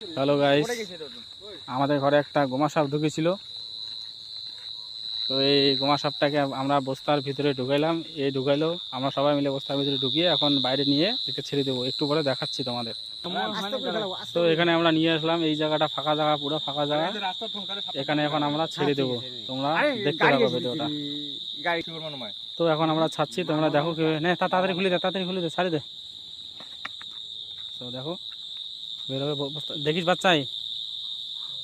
Hello guys আমাদের ঘরে একটা গোমা সাপ ঢুকেছিল। তো এই গোমা সাপটাকে আমরা বস্তার ভিতরে ঢুকাইলাম। এই ঢুকাইলো, আমরা সবাই মিলে বস্তার ভিতরে ঢুকিয়ে এখন বাইরে নিয়ে একে ছেড়ে দেবো। একটু পরে দেখাচ্ছি তোমাদের। তো এখানে আমরা নিয়ে আসলাম, এই জায়গাটা ফাঁকা জায়গা, পুরো ফাঁকা জায়গা। এখানে এখন আমরা ছেড়ে দেবো। তোমরা দেখতে পাবে ভিডিওটা। তো এখন আমরা ছাড়ছি, তোমরা দেখো কি তাড়াতাড়ি খুলে দে, তাড়াতাড়ি খুলে দে, ছাড়ি দে। তো দেখো। বেরোবে বস্তা দেখিস বাচ্চাই।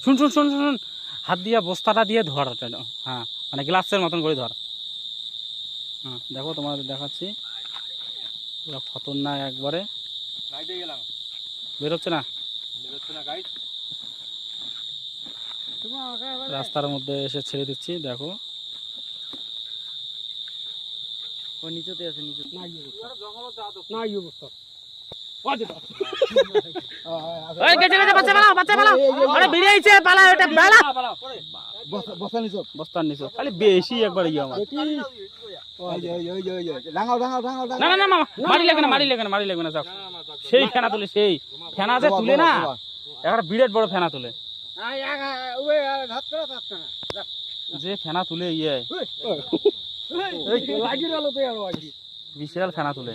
শুন শুন শুন শুন। হাত দিয়ে বস্তাটা দিয়ে ধর হ্যাঁ মানে গ্লাসের মতন করে ধর। হ্যাঁ দেখো তোমাদের দেখাচ্ছি। পুরো খতরনাক একবারে। বেরোচ্ছে না? রাস্তার মধ্যে এসে ছেড়ে দিচ্ছি দেখো। ও নিচেতে আছে নিচে ওই গেছে গেছে বাচ্চা পালাও বাচ্চা পালাও আরে বেরিয়ে আইছে পালাও এটা পালা বস্তার নিচে খালি বেশি একবার ইয়ে আমার না না না মারি লাগবে না মারি লাগবে না মারি লাগবে না যাও সেই ফেনা তুলে সেই ফেনা যে তুলে না একটা বিরাট বড় ফেনা তুলে যে ফেনা তুলে ইয়ে বিশাল ফেনা তুলে